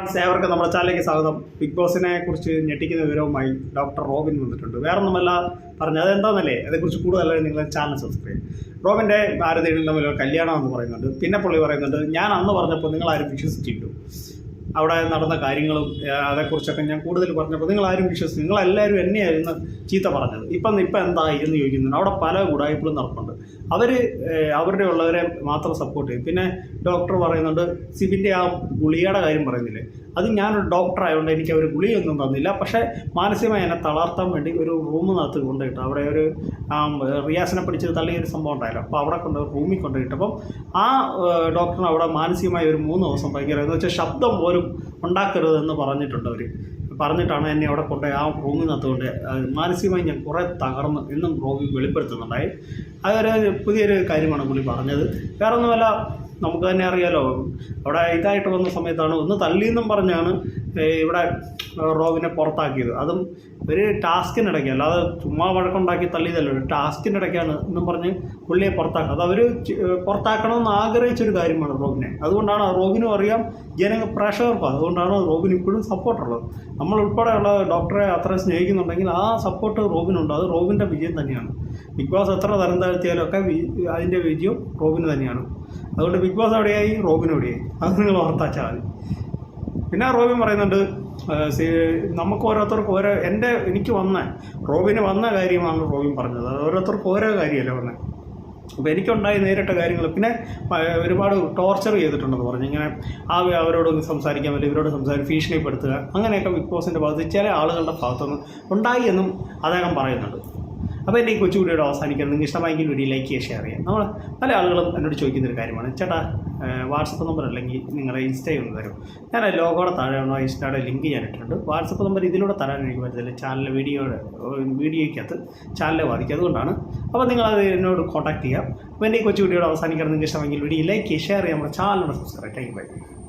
Friends, ഏവർക്കും നമ്മുടെ ചാനലിലേക്ക് സ്വാഗതം. ബിഗ് ബോസിനെ കുറിച്ച് ഞെട്ടിക്കുന്ന വിവരവുമായി ഡോക്ടർ റോബിൻ വന്നിട്ടുണ്ട്. വേറെ ഒന്നുമല്ല പറഞ്ഞത് അതെന്താണെന്നല്ലേ അതേക്കുറിച്ച് കൂടുതലായി നിങ്ങൾ ചാനൽ സബ്സ്ക്രൈബ് റോബിന്റെ ഭാരതീയനും തമ്മിൽ കല്യാണം എന്ന് പറയുന്നുണ്ട്. പിന്നെ പുള്ളി പറയുന്നുണ്ട് ഞാൻ അന്ന് പറഞ്ഞപ്പോൾ നിങ്ങൾ ആരും വിശ്വസിച്ചിട്ടു അവിടെ നടന്ന കാര്യങ്ങളും അതേക്കുറിച്ചൊക്കെ ഞാൻ കൂടുതൽ പറഞ്ഞപ്പോൾ നിങ്ങൾ ആരും വിശ്വസിച്ചു നിങ്ങളെല്ലാവരും എന്നെയായിരുന്നു ചീത്ത പറഞ്ഞത്. ഇപ്പം ഇപ്പം എന്തായി എന്ന് ചോദിക്കുന്നുണ്ട്. അവിടെ പല കൂടായ്പകളും നടപ്പുണ്ട്. അവർ അവരുടെ ഉള്ളവരെ മാത്രം സപ്പോർട്ട് ചെയ്യും. പിന്നെ ഡോക്ടർ പറയുന്നുണ്ട് സിബിന്റെ ആ ഗുളികയുടെ കാര്യം പറയുന്നില്ലേ? അത് ഞാനൊരു ഡോക്ടർ ആയതുകൊണ്ട് എനിക്ക് അവർ ഗുളിയൊന്നും തന്നില്ല. പക്ഷേ മാനസികമായി എന്നെ തളർത്താൻ വേണ്ടി ഒരു റൂമിനകത്ത് കൊണ്ടുപോയിട്ട് അവിടെ ഒരു റിയാസിനെ പിടിച്ച് തള്ളിയ ഒരു സംഭവം ഉണ്ടായല്ലോ. അപ്പോൾ അവിടെ കൊണ്ട് റൂമിൽ കൊണ്ടുപോയിട്ടപ്പം ആ ഡോക്ടറിന് അവിടെ മാനസികമായി ഒരു മൂന്ന് ദിവസം ഭയങ്കര എന്ന് വെച്ചാൽ ശബ്ദം പോലും ഉണ്ടാക്കരുതെന്ന് പറഞ്ഞിട്ടുണ്ട് അവർ പറഞ്ഞിട്ടാണ് എന്നെ അവിടെ കൊണ്ട് ആ റൂമിൽ കൊണ്ട് മാനസികമായി ഞാൻ കുറേ തകർന്ന് ഇന്നും റോഗി വെളിപ്പെടുത്തുന്നുണ്ടായി. അതൊരു പുതിയൊരു കാര്യമാണ് പുള്ളി പറഞ്ഞത്. വേറെ ഒന്നുമല്ല നമുക്ക് തന്നെ അറിയാലോ. അവിടെ ഇതായിട്ട് വന്ന സമയത്താണ് ഒന്ന് തള്ളിയെന്നും പറഞ്ഞാണ് ഇവിടെ റോവിനെ പുറത്താക്കിയത്. അതും ഒരു ടാസ്കിനിടയ്ക്ക് അല്ലാതെ ചുമ്മാ വഴക്കുണ്ടാക്കി തള്ളിയതല്ല ഒരു ടാസ്കിനിടയ്ക്കാണ് എന്നും പറഞ്ഞ് പുള്ളിയെ പുറത്താക്കുക അത് അവർ പുറത്താക്കണമെന്ന് ആഗ്രഹിച്ചൊരു കാര്യമാണ് റോബിനെ അതുകൊണ്ടാണ് റോബിനും അറിയാം ജനങ്ങൾ പ്രേക്ഷകർക്കും അതുകൊണ്ടാണ് റോബിന് ഇപ്പോഴും സപ്പോർട്ടുള്ളത്. നമ്മൾ ഉൾപ്പെടെയുള്ള ഡോക്ടറെ അത്ര സ്നേഹിക്കുന്നുണ്ടെങ്കിൽ ആ സപ്പോർട്ട് റോബിനുണ്ട് അത് റോബിന്റെ വിജയം തന്നെയാണ്. ബിഗ് ബോസ് എത്ര തരം താഴ്ത്തിയാലും ഒക്കെ അതിന്റെ വിജയം റോബിന് തന്നെയാണ്. അതുകൊണ്ട് ബിഗ് ബോസ് എവിടെയായി? റോബിൻ എവിടെയായി? അത് നിങ്ങൾ ഓർത്താച്ചാൽ മതി പിന്നെ റോബിൻ പറയുന്നുണ്ട് നമുക്ക് ഓരോരുത്തർക്കും ഓരോ എന്റെ എനിക്ക് വന്ന റോബിന് വന്ന കാര്യമാണ് റോബിൻ പറഞ്ഞത്. അത് ഓരോരുത്തർക്കും ഓരോ കാര്യമല്ലേ വന്നത് അപ്പോൾ എനിക്കുണ്ടായി നേരിട്ട കാര്യങ്ങൾ. പിന്നെ ഒരുപാട് ടോർച്ചർ ചെയ്തിട്ടുണ്ടെന്ന് പറഞ്ഞു. ഇങ്ങനെ ആ അവരോട് സംസാരിക്കാൻ പറ്റില്ല ഇവരോട് സംസാരിച്ച് ഭീഷണിപ്പെടുത്തുക. അങ്ങനെയൊക്കെ ബിഗ് ബോസിന്റെ ഭാഗത്ത് ചില ആളുകളുടെ ഭാഗത്തുനിന്ന് ഉണ്ടായി എന്നും അദ്ദേഹം പറയുന്നുണ്ട്. അപ്പോൾ എന്റെ ഈ കൊച്ചു വീഡിയോയുടെ അവസാനിക്കാൻ നിങ്ങൾക്ക് ഇഷ്ടമായെങ്കിൽ വീഡിയോ ലൈക്ക് ചെയ്യുക ഷെയർ ചെയ്യാം നമ്മൾ പല ആളുകളും എന്നോട് ചോദിക്കുന്ന ഒരു കാര്യമാണ്. ചേട്ടാ വാട്സപ്പ് നമ്പർ അല്ലെങ്കിൽ നിങ്ങളുടെ ഇൻസ്റ്റയിൽ ഒന്ന് തരും. ഞാൻ ലോഗോടെ താഴെയാണോ ഇൻസ്റ്റയുടെ ലിങ്ക് ഞാൻ ഇട്ടിട്ടുണ്ട്. വാട്സപ്പ് നമ്പർ ഇതിലൂടെ തരാൻ എനിക്ക് പറ്റത്തില്ല. ചാനൽ വീഡിയോയുടെ വീഡിയോയ്ക്കകത്ത് ചാനലിനെ ബാധിക്കും അതുകൊണ്ടാണ്. അപ്പോൾ നിങ്ങളത് എന്നോട് കോൺടാക്ട് ചെയ്യാം അപ്പോൾ എന്റെ ഈ കൊച്ചു വീഡിയോയുടെ അവസാനിക്കാൻ നിങ്ങൾക്ക് ഇഷ്ടമെങ്കിൽ വീഡിയോ ലൈക്ക് ചെയ്യുക ഷെയർ ചെയ്യാം നമ്മുടെ ചാനലിനോട് സബ്സ്ക്രൈബ് താങ്ക് യു